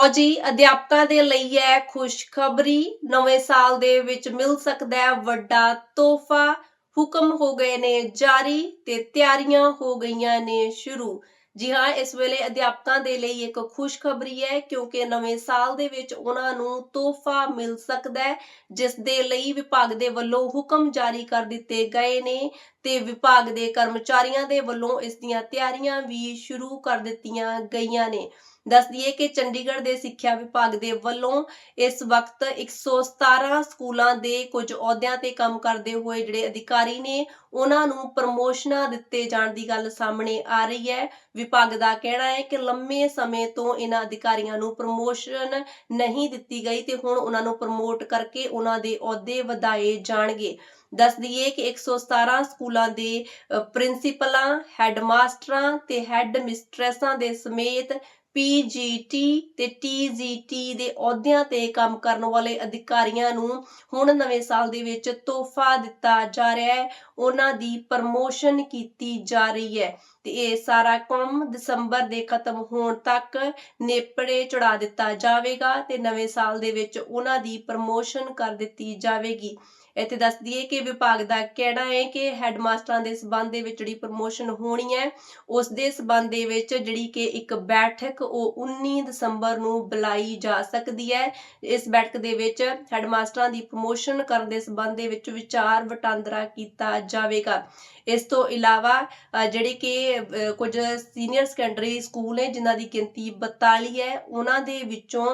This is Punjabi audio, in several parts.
ਲਓ ਜੀ, ਅਧਿਆਪਕਾਂ ਦੇ ਲਈ ਹੈ ਖੁਸ਼ਖਬਰੀ। ਨਵੇਂ ਸਾਲ ਦੇ ਵਿੱਚ ਮਿਲ ਸਕਦਾ ਹੈ ਵੱਡਾ ਤੋਹਫਾ। ਹੁਕਮ ਹੋ ਗਏ ਨੇ ਜਾਰੀ ਤੇ ਤਿਆਰੀਆਂ ਹੋ ਗਈਆਂ ਨੇ ਸ਼ੁਰੂ। ਜੀ ਹਾਂ, ਇਸ ਵੇਲੇ ਅਧਿਆਪਕਾਂ ਦੇ ਲਈ ਇੱਕ ਖੁਸ਼ਖਬਰੀ ਹੈ ਕਿਉਂਕਿ ਨਵੇਂ ਸਾਲ ਦੇ ਵਿੱਚ ਉਹਨਾਂ ਨੂੰ ਤੋਹਫਾ ਮਿਲ ਸਕਦਾ ਹੈ, ਜਿਸ ਦੇ ਲਈ ਵਿਭਾਗ ਦੇ ਵੱਲੋਂ ਹੁਕਮ ਜਾਰੀ ਕਰ ਦਿੱਤੇ ਗਏ ਨੇ ਤੇ ਵਿਭਾਗ ਦੇ ਕਰਮਚਾਰੀਆਂ ਦੇ ਵੱਲੋਂ ਇਸ ਦੀਆਂ ਤਿਆਰੀਆਂ ਵੀ ਸ਼ੁਰੂ ਕਰ ਦਿੱਤੀਆਂ ਗਈਆਂ ਨੇ। ਦੱਸ ਦਈਏ ਕਿ ਚੰਡੀਗੜ੍ਹ ਦੇ ਸਿੱਖਿਆ ਵਿਭਾਗ ਦੇ ਵੱਲੋਂ ਇਸ ਵਕਤ 117 ਸਕੂਲਾਂ ਦੇ ਕੁਝ ਅਹੁਦਿਆਂ ਤੇ ਕੰਮ ਕਰਦੇ ਹੋਏ ਜਿਹੜੇ ਅਧਿਕਾਰੀ ਨੇ ਉਹਨਾਂ ਨੂੰ ਪ੍ਰਮੋਸ਼ਨਾਂ ਦਿੱਤੇ ਜਾਣ ਦੀ ਗੱਲ ਸਾਹਮਣੇ ਆ ਰਹੀ ਹੈ। ਵਿਭਾਗ ਦਾ ਕਹਿਣਾ ਹੈ ਕਿ ਲੰਮੇ ਸਮੇਂ ਤੋਂ ਇਹਨਾਂ ਅਧਿਕਾਰੀਆਂ ਨੂੰ ਪ੍ਰਮੋਸ਼ਨ ਨਹੀਂ ਦਿੱਤੀ ਗਈ ਤੇ ਹੁਣ ਉਹਨਾਂ ਨੂੰ ਪ੍ਰਮੋਟ ਕਰਕੇ ਉਹਨਾਂ ਦੇ ਅਹੁਦੇ ਵਧਾਏ ਜਾਣਗੇ। ਦੱਸ ਦਈਏ ਕਿ 117 ਸਕੂਲਾਂ ਦੇ ਅ, ਪ੍ਰਿੰਸੀਪਲਾਂ ਹੈੱਡਮਾਸਟਰਾਂ ਤੇ ਹੈੱਡ ਮਿਸਟ੍ਰੈਸਾਂ ਦੇ ਸਮੇਤ ਪੀਜੀਟੀ ਤੇ ਟੀਜੀਟੀ ਦੇ ਅਹੁਦਿਆਂ ਤੇ ਕੰਮ ਕਰਨ ਵਾਲੇ ਅਧਿਕਾਰੀਆਂ ਨੂੰ ਹੁਣ ਨਵੇਂ ਸਾਲ ਦੇ ਵਿੱਚ ਤੋਹਫਾ ਦਿੱਤਾ ਜਾ ਰਿਹਾ ਹੈ। ਉਹਨਾਂ ਦੀ ਪ੍ਰਮੋਸ਼ਨ ਕੀਤੀ ਜਾ ਰਹੀ ਹੈ ਤੇ ਇਹ ਸਾਰਾ ਕੰਮ ਦਸੰਬਰ ਦੇ ਖਤਮ ਹੋਣ ਤੱਕ ਨੇਪੜੇ ਚੜਾ ਦਿੱਤਾ ਜਾਵੇਗਾ ਤੇ ਨਵੇਂ ਸਾਲ ਦੇ ਵਿੱਚ ਉਹਨਾਂ ਦੀ ਪ੍ਰਮੋਸ਼ਨ ਕਰ ਦਿੱਤੀ ਜਾਵੇਗੀ। ਇੱਥੇ ਦੱਸ ਦਈਏ ਕਿ ਵਿਭਾਗ ਦਾ ਕਹਿਣਾ ਹੈ ਕਿ ਹੈੱਡਮਾਸਟਰਾਂ ਦੇ ਸਬੰਧ ਦੇ ਵਿੱਚ ਜਿਹੜੀ ਪ੍ਰਮੋਸ਼ਨ ਹੋਣੀ ਹੈ, ਉਸ ਦੇ ਸਬੰਧ ਦੇ ਵਿੱਚ ਜਿਹੜੀ ਕਿ ਇੱਕ ਬੈਠਕ ਉਹ 19 ਦਸੰਬਰ ਨੂੰ ਬੁਲਾਈ ਜਾ ਸਕਦੀ ਹੈ। ਇਸ ਬੈਠਕ ਦੇ ਵਿੱਚ ਹੈੱਡਮਾਸਟਰਾਂ ਦੀ ਪ੍ਰਮੋਸ਼ਨ ਕਰਨ ਦੇ ਸਬੰਧ ਦੇ ਵਿੱਚ ਵਿਚਾਰ ਵਟਾਂਦਰਾ ਕੀਤਾ ਜਾਵੇਗਾ। ਇਸ ਤੋਂ ਇਲਾਵਾ ਜਿਹੜੇ ਕਿ ਅ, ਕੁਝ ਸੀਨੀਅਰ ਸੈਕੰਡਰੀ ਸਕੂਲ ਨੇ ਜਿਨ੍ਹਾਂ ਦੀ ਗਿਣਤੀ 42 ਹੈ ਉਹਨਾਂ ਦੇ ਵਿੱਚੋਂ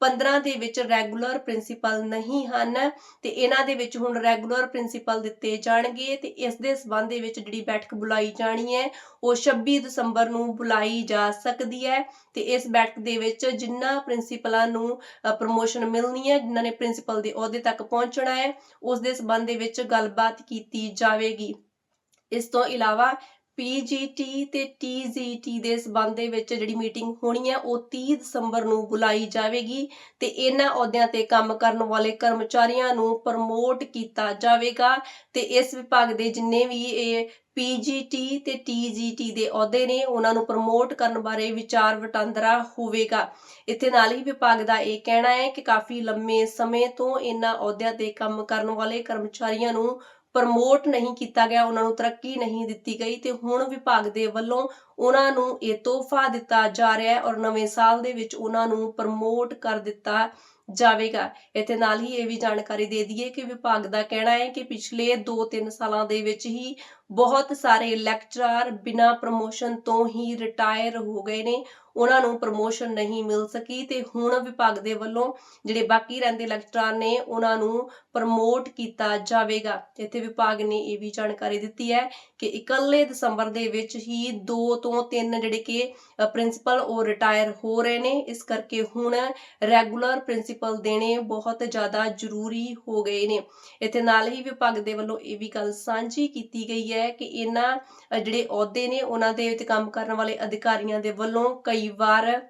15 ਦੇ ਵਿੱਚ ਰੈਗੂਲਰ ਪ੍ਰਿੰਸੀਪਲ ਨਹੀਂ ਹਨ ਤੇ ਇਹਨਾਂ ਦੇ ਵਿੱਚ ਹੁਣ ਰੈਗੂਲਰ ਪ੍ਰਿੰਸੀਪਲ ਦਿੱਤੇ ਜਾਣਗੇ ਤੇ ਇਸ ਦੇ ਸਬੰਧ ਦੇ ਵਿੱਚ ਜਿਹੜੀ ਬੈਠਕ ਬੁਲਾਈ ਜਾਣੀ ਹੈ ਉਹ 26 ਦਸੰਬਰ ਨੂੰ ਬੁਲਾਈ ਜਾ ਸਕਦੀ ਹੈ ਤੇ ਇਸ ਬੈਠਕ ਦੇ ਵਿੱਚ ਜਿਨ੍ਹਾਂ ਪ੍ਰਿੰਸੀਪਲਾਂ ਨੂੰ ਪ੍ਰਮੋਸ਼ਨ ਮਿਲਣੀ ਹੈ ਜਿਨ੍ਹਾਂ ਨੇ ਪ੍ਰਿੰਸੀਪਲ ਦੇ ਅਹੁਦੇ ਤੱਕ ਪਹੁੰਚਣਾ ਹੈ ਉਸ ਦੇ ਸਬੰਧ ਦੇ ਵਿੱਚ ਗੱਲਬਾਤ ਕੀਤੀ ਜਾਵੇਗੀ। ਇਸ ਤੋਂ ਇਲਾਵਾ ਪੀਜੀਟੀ ਤੇ ਟੀਜੀਟੀ ਦੇ ਸਬੰਧ ਦੇ ਵਿੱਚ ਜਿਹੜੀ ਮੀਟਿੰਗ ਹੋਣੀ ਹੈ, ਉਹ 30 ਦਸੰਬਰ ਨੂੰ ਬੁਲਾਈ ਜਾਵੇਗੀ ਤੇ ਇਹਨਾਂ ਅਹੁਦਿਆਂ ਤੇ ਕੰਮ ਕਰਨ ਵਾਲੇ ਕਰਮਚਾਰੀਆਂ ਨੂੰ ਪ੍ਰਮੋਟ ਕੀਤਾ ਜਾਵੇਗਾ ਤੇ ਇਸ ਵਿਭਾਗ ਦੇ ਜਿੰਨੇ ਵੀ ਇਹ ਪੀਜੀਟੀ ਤੇ ਟੀਜੀਟੀ ਦੇ ਅਹੁਦੇ ਨੇ, ਉਹਨਾਂ ਨੂੰ ਪ੍ਰਮੋਟ ਕਰਨ ਬਾਰੇ ਵਿਚਾਰ ਵਟਾਂਦਰਾ ਹੋਵੇਗਾ। ਇੱਥੇ ਨਾਲ ਹੀ ਵਿਭਾਗ ਦਾ ਇਹ ਕਹਿਣਾ ਹੈ ਕਿ ਕਾਫੀ ਲੰਮੇ ਸਮੇਂ ਤੋਂ ਇਹਨਾਂ ਅਹੁਦਿਆਂ ਤੇ ਕੰਮ ਕਰਨ ਵਾਲੇ ਕਰਮਚਾਰੀਆਂ ਨੂੰ ਪ੍ਰਮੋਟ ਨਹੀਂ ਕੀਤਾ ਗਿਆ, ਉਹਨਾਂ ਨੂੰ ਤਰੱਕੀ ਨਹੀਂ ਦਿੱਤੀ ਗਈ ਤੇ ਹੁਣ ਵਿਭਾਗ ਦੇ ਵੱਲੋਂ ਉਹਨਾਂ ਨੂੰ ਇਹ ਤੋਹਫਾ ਦਿੱਤਾ ਜਾ ਰਿਹਾ ਹੈ ਔਰ ਨਵੇਂ ਸਾਲ ਦੇ ਵਿੱਚ ਉਹਨਾਂ ਨੂੰ ਪ੍ਰਮੋਟ ਕਰ ਦਿੱਤਾ ਜਾਵੇਗਾ। ਇੱਥੇ ਨਾਲ ਹੀ ਇਹ ਵੀ ਜਾਣਕਾਰੀ ਦੇ ਦਈਏ ਕਿ ਵਿਭਾਗ ਦਾ ਕਹਿਣਾ ਹੈ ਕਿ ਪਿਛਲੇ 2-3 ਸਾਲਾਂ ਦੇ ਵਿੱਚ ਹੀ ਬਹੁਤ ਸਾਰੇ ਲੈਕਚਰਰ ਬਿਨਾਂ ਪ੍ਰਮੋਸ਼ਨ ਤੋਂ ਹੀ ਰਿਟਾਇਰ ਹੋ ਗਏ ਨੇ ਉਹਨਾਂ ਨੂੰ ਪ੍ਰਮੋਸ਼ਨ ਨਹੀਂ ਮਿਲ ਸਕੀ ਤੇ ਹੁਣ ਵਿਭਾਗ ਦੇ ਵੱਲੋਂ ਜਿਹੜੇ ਬਾਕੀ ਰਹਿੰਦੇ ਲੈਕਚਰਰ ਨੇ ਉਹਨਾਂ ਨੂੰ ਪ੍ਰਮੋਟ ਕੀਤਾ ਜਾਵੇਗਾ। ਇੱਥੇ ਵਿਭਾਗ ਨੇ ਇਹ ਵੀ ਜਾਣਕਾਰੀ ਦਿੱਤੀ ਹੈ ਕਿ ਇਕੱਲੇ ਦਸੰਬਰ ਦੇ ਵਿੱਚ ਹੀ 2 ਤੋਂ 3 ਜਿਹੜੇ ਕਿ ਪ੍ਰਿੰਸੀਪਲ ਉਹ ਰਿਟਾਇਰ ਹੋ ਰਹੇ ਨੇ। ਇਸ ਕਰਕੇ ਹੁਣ ਰੈਗੂਲਰ ਪ੍ਰਿੰਸੀਪਲ ਦੇਣੇ ਬਹੁਤ ਜ਼ਿਆਦਾ ਜ਼ਰੂਰੀ ਹੋ ਗਏ ਨੇ। ਇੱਥੇ ਨਾਲ ਹੀ ਵਿਭਾਗ ਦੇ ਵੱਲੋਂ ਇਹ ਵੀ ਗੱਲ ਸਾਂਝੀ ਕੀਤੀ ਗਈ ਹੈ ਕਿ ਇਹਨਾਂ ਜਿਹੜੇ ਅਹੁਦੇ ਨੇ ਉਹਨਾਂ ਦੇ ਵਿੱਚ ਕੰਮ ਕਰਨ ਵਾਲੇ ਅਧਿਕਾਰੀਆਂ ਦੇ ਵੱਲੋਂ ਕਈ ਵਾਰ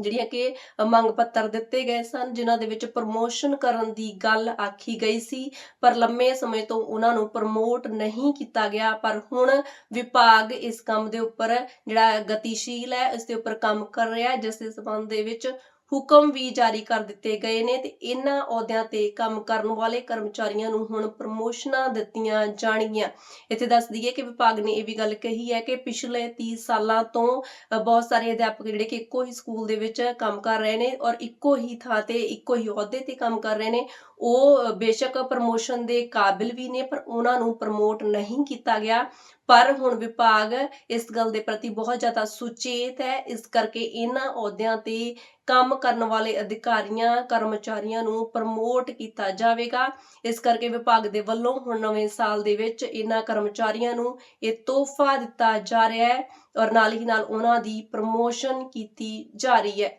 ਜਿਹੜੀਆਂ ਕਿ ਮੰਗ ਪੱਤਰ ਦਿੱਤੇ ਗਏ ਸਨ, ਜਿਨ੍ਹਾਂ ਦੇ ਵਿੱਚ ਪ੍ਰਮੋਸ਼ਨ ਕਰਨ ਦੀ ਗੱਲ ਆਖੀ ਗਈ ਸੀ, ਪਰ ਲੰਮੇ ਸਮੇਂ ਤੋਂ ਉਹਨਾਂ ਨੂੰ ਪ੍ਰਮੋਟ ਨਹੀਂ ਕੀਤਾ ਗਿਆ। ਪਰ ਹੁਣ ਵਿਭਾਗ ਇਸ ਕੰਮ ਦੇ ਉੱਪਰ ਜਿਹੜਾ ਗਤੀਸ਼ੀਲ ਹੈ, ਇਸ ਦੇ ਉੱਪਰ ਕੰਮ ਕਰ ਰਿਹਾ ਹੈ, ਜਿਸ ਦੇ ਸਬੰਧ ਦੇ ਵਿੱਚ ਹੁਕਮ ਵੀ ਜਾਰੀ ਕਰ ਦਿੱਤੇ ਗਏ ਨੇ ਤੇ ਇਹਨਾਂ ਅਹੁਦਿਆਂ ਤੇ ਕੰਮ ਕਰਨ ਵਾਲੇ ਕਰਮਚਾਰੀਆਂ ਨੂੰ ਹੁਣ ਪ੍ਰਮੋਸ਼ਨਾਂ ਦਿੱਤੀਆਂ ਜਾਣਗੀਆਂ। ਇੱਥੇ ਦੱਸ ਦਈਏ ਕਿ ਵਿਭਾਗ ਨੇ ਇਹ ਵੀ ਗੱਲ ਕਹੀ ਹੈ ਕਿ ਪਿਛਲੇ 30 ਸਾਲਾਂ ਤੋਂ ਬਹੁਤ ਸਾਰੇ ਅਧਿਆਪਕ ਜਿਹੜੇ ਕਿ ਇੱਕੋ ਹੀ ਸਕੂਲ ਦੇ ਵਿੱਚ ਕੰਮ ਕਰ ਰਹੇ ਨੇ ਔਰ ਇੱਕੋ ਹੀ ਥਾਂ ਤੇ, ਇੱਕੋ ਹੀ ਅਹੁਦੇ ਤੇ ਕੰਮ ਕਰ ਰਹੇ ਨੇ। ਉਹ ਅ, ਬੇਸ਼ੱਕ ਪ੍ਰਮੋਸ਼ਨ ਦੇ ਕਾਬਿਲ ਵੀ ਨੇ ਪਰ ਉਹਨਾਂ ਨੂੰ ਪ੍ਰਮੋਟ ਨਹੀਂ ਕੀਤਾ ਗਿਆ। ਪਰ ਹੁਣ ਵਿਭਾਗ ਇਸ ਗੱਲ ਦੇ ਪ੍ਰਤੀ ਬਹੁਤ ਜ਼ਿਆਦਾ ਸੁਚੇਤ ਹੈ। ਇਸ ਕਰਕੇ ਇਹਨਾਂ ਅਹੁਦਿਆਂ ਤੇ ਕੰਮ ਕਰਨ ਵਾਲੇ ਅਧਿਕਾਰੀਆਂ ਕਰਮਚਾਰੀਆਂ ਨੂੰ ਪ੍ਰਮੋਟ ਕੀਤਾ ਜਾਵੇਗਾ। ਇਸ ਕਰਕੇ ਵਿਭਾਗ ਦੇ ਵੱਲੋਂ ਹੁਣ ਨਵੇਂ ਸਾਲ ਦੇ ਵਿੱਚ ਇਹਨਾਂ ਕਰਮਚਾਰੀਆਂ ਨੂੰ ਇਹ ਤੋਹਫਾ ਦਿੱਤਾ ਜਾ ਰਿਹਾ ਹੈ ਔਰ ਨਾਲ ਹੀ ਨਾਲ ਉਹਨਾਂ ਦੀ ਪ੍ਰਮੋਸ਼ਨ ਕੀਤੀ ਜਾ ਰਹੀ ਹੈ।